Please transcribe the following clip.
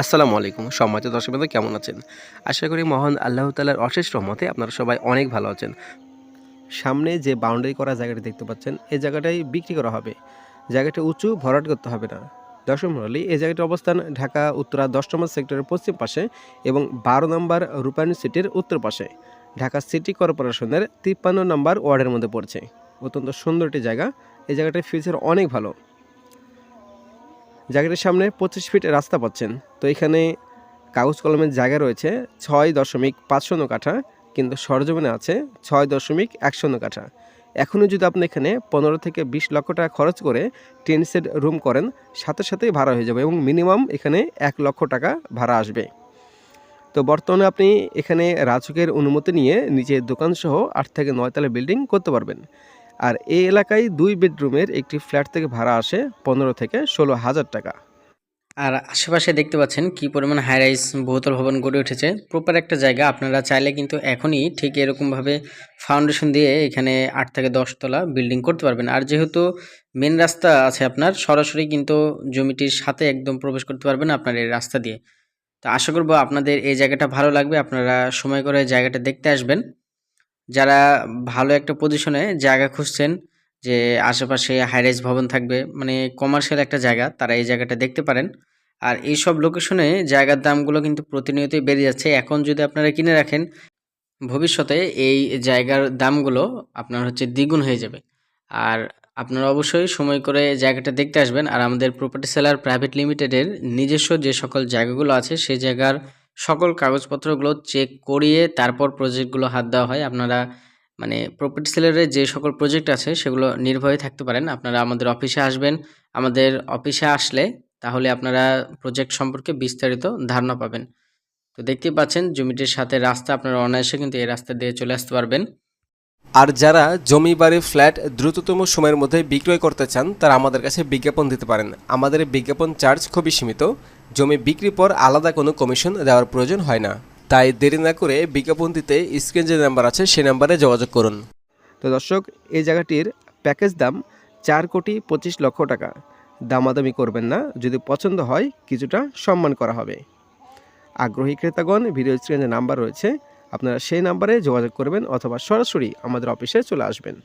আসসালামু আলাইকুম। সম্মানিত দর্শক কেমন আছেন? আশা করি মহান আল্লাহ তালার অশেষ রহমতে আপনারা সবাই অনেক ভালো আছেন। সামনে যে বাউন্ডারি করা জায়গাটি দেখতে পাচ্ছেন, এই জায়গাটাই বিক্রি করা হবে। জায়গাটা উঁচু, ভরাট করতে হবে না। দর্শক মন্ডলী, এই জায়গাটির অবস্থান ঢাকা উত্তরা দশ নম্বর সেক্টরের পশ্চিম পাশে এবং বারো নম্বর রূপায়ণ সিটির উত্তর পাশে। ঢাকা সিটি কর্পোরেশনের তিপ্পান্ন নম্বর ওয়ার্ডের মধ্যে পড়ছে। অত্যন্ত সুন্দর একটি জায়গা। এই জায়গাটার ফিউচার অনেক ভালো। জায়গাটির সামনে পঁচিশ ফিট রাস্তা পাচ্ছেন। তো এখানে কাগজ কলমের জায়গা রয়েছে, ছয় দশমিক পাঁচ শূন্য কাঠা, কিন্তু সরজমিনে আছে ছয় দশমিক এক শূন্য কাঠা। এখনও যদি আপনি এখানে পনেরো থেকে বিশ লক্ষ টাকা খরচ করে টেন সেট রুম করেন, সাথে সাথেই ভাড়া হয়ে যাবে এবং মিনিমাম এখানে এক লক্ষ টাকা ভাড়া আসবে। তো বর্তমানে আপনি এখানে রাজুকের অনুমতি নিয়ে নিজের দোকানসহ আট থেকে নয় নয়তলা বিল্ডিং করতে পারবেন। আর এই এলাকায় দুই বেডরুমের একটি ফ্ল্যাট থেকে ভাড়া আসে পনেরো থেকে ষোলো হাজার টাকা। আর আশেপাশে দেখতে পাচ্ছেন কি পরিমাণ হাই রাইজ বহুতল ভবন গড়ে উঠেছে। প্রপার একটা জায়গা, আপনারা চাইলে কিন্তু এখনই ঠিক এরকমভাবে ফাউন্ডেশন দিয়ে এখানে আট থেকে দশ তলা বিল্ডিং করতে পারবেন। আর যেহেতু মেন রাস্তা আছে আপনার, সরাসরি কিন্তু জমিটির সাথে একদম প্রবেশ করতে পারবেন আপনার এই রাস্তা দিয়ে। তো আশা করব আপনাদের এই জায়গাটা ভালো লাগবে। আপনারা সময় করে জায়গাটা দেখতে আসবেন। যারা ভালো একটা পজিশনে জায়গা খুঁজছেন, যে আশেপাশে হাইরাইজ ভবন থাকবে মানে কমার্শিয়াল একটা জায়গা, তারা এই জায়গাটা দেখতে পারেন। আর এই সব লোকেশনে জায়গার দামগুলো কিন্তু প্রতিনিয়তই বেড়ে যাচ্ছে। এখন যদি আপনারা কিনে রাখেন, ভবিষ্যতে এই জায়গার দামগুলো আপনার হচ্ছে দ্বিগুণ হয়ে যাবে। আর আপনারা অবশ্যই সময় করে জায়গাটা দেখতে আসবেন। আর আমাদের প্রপার্টি সেলার প্রাইভেট লিমিটেডের নিজস্ব যে সকল জায়গাগুলো আছে সেই জায়গার সকল কাগজপত্রগুলো চেক করিয়ে তারপর প্রজেক্টগুলো হাত দেওয়া হয়। আপনারা মানে প্রপার্টি সেলারের যে সকল প্রজেক্ট আছে, সেগুলো নির্ভয়ে থাকতে পারেন। আপনারা আমাদের অফিসে আসবেন। আমাদের অফিসে আসলে তাহলে আপনারা প্রজেক্ট সম্পর্কে বিস্তারিত ধারণা পাবেন। তো দেখতেই পাচ্ছেন, জমিটির সাথে রাস্তা, আপনারা অনায়াসে কিন্তু এই রাস্তা দিয়ে চলে আসতে পারবেন। আর যারা জমি, বাড়ি ফ্ল্যাট দ্রুততম সময়ের মধ্যে বিক্রয় করতে চান, তারা আমাদের কাছে বিজ্ঞাপন দিতে পারেন। আমাদের বিজ্ঞাপন চার্জ খুবই সীমিত। জমি বিক্রির পর আলাদা কোনো কমিশন দেওয়ার প্রয়োজন হয় না। তাই দেরি না করে বিজ্ঞাপন দিতে স্ক্রিন যে নাম্বার আছে সেই নাম্বারে যোগাযোগ করুন। তো দর্শক, এই জায়গাটির প্যাকেজ দাম চার কোটি পঁচিশ লক্ষ টাকা। দামাদামি করবেন না, যদি পছন্দ হয়, কিছুটা সম্মান করা হবে। আগ্রহী ক্রেতাগণ, ভিডিও স্ক্রিনে নাম্বার রয়েছে, আপনারা সেই নাম্বারে যোগাযোগ করবেন অথবা সরাসরি আমাদের অফিসে চলে আসবেন।